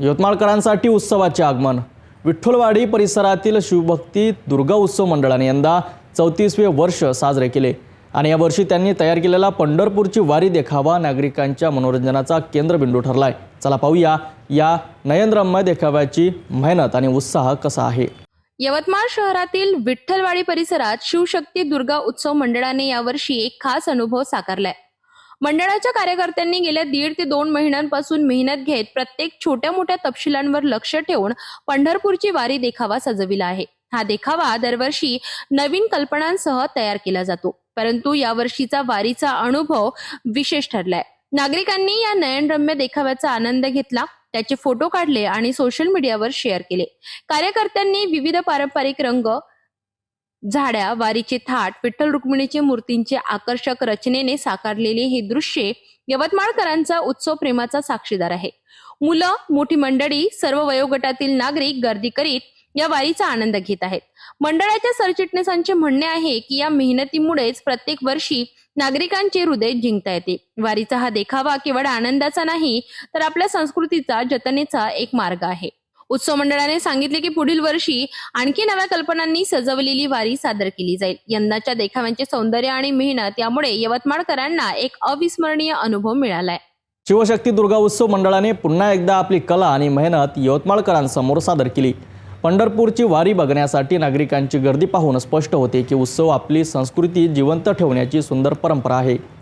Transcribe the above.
यवतमाळकरांसाठी उत्सवाचे आगमन. विठ्ठलवाडी परिसरातील शिवभक्ती दुर्गा उत्सव मंडळाने यंदा चौतीसवे वर्ष साजरे केले आणि यावर्षी त्यांनी तयार केलेला पंढरपूरची वारी देखावा नागरिकांच्या मनोरंजनाचा केंद्रबिंदू ठरलाय. चला पाहूया या नयनरम्य देखाव्याची मेहनत आणि उत्साह कसा आहे. यवतमाळ शहरातील विठ्ठलवाडी परिसरात शिवशक्ती दुर्गा उत्सव मंडळाने यावर्षी एक खास अनुभव साकारलाय. मंडळाच्या कार्यकर्त्यांनी गेल्या दीड ते दोन महिन्यांपासून मेहनत घेत प्रत्येक छोट्या मोठ्या तपशिलांवर लक्ष ठेवून पंढरपूरची वारी देखावा सजविला आहे. हा देखावा दरवर्षी नवीन कल्पनांसह तयार केला जातो. परंतु यावर्षीचा वारीचा अनुभव विशेष ठरलाय. नागरिकांनी या नयनरम्य देखाव्याचा आनंद घेतला त्याचे फोटो काढले आणि सोशल मीडियावर शेअर केले. कार्यकर्त्यांनी विविध पारंपरिक रंग झाड्या वारीचे थाट विठ्ठल रुक्मिणीचे मूर्तींचे आकर्षक रचनेने साकारलेले हे दृश्य यवतमाळकरांचा उत्सव प्रेमाचा साक्षीदार आहे. मुलं मोठी मंडळी सर्व वयोगटातील नागरिक गर्दी करीत या वारीचा आनंद घेत आहेत. मंडळाच्या सरचिटणीसांचे म्हणणे आहे की या मेहनतीमुळेच प्रत्येक वर्षी नागरिकांचे हृदय जिंकता येते. वारीचा हा देखावा केवळ आनंदाचा नाही तर आपल्या संस्कृतीचा जतनेचा एक मार्ग आहे. उत्सव मंडळाने सांगितले की पुढील वर्षी आणखी नव्या कल्पनांनी सजवलेली वारी सादर केली जाईल. यंदाच्या देखाव्यांचे सौंदर्य आणि मेहनत यामुळे यवतमाळकरांना एक अविस्मरणीय अनुभव मिळालाय. शिवशक्ती दुर्गा उत्सव मंडळाने पुन्हा एकदा आपली कला आणि मेहनत यवतमाळकरांसमोर सादर केली. पंढरपूरची वारी बघण्यासाठी नागरिकांची गर्दी पाहून स्पष्ट होते की उत्सव आपली संस्कृती जिवंत ठेवण्याची सुंदर परंपरा आहे.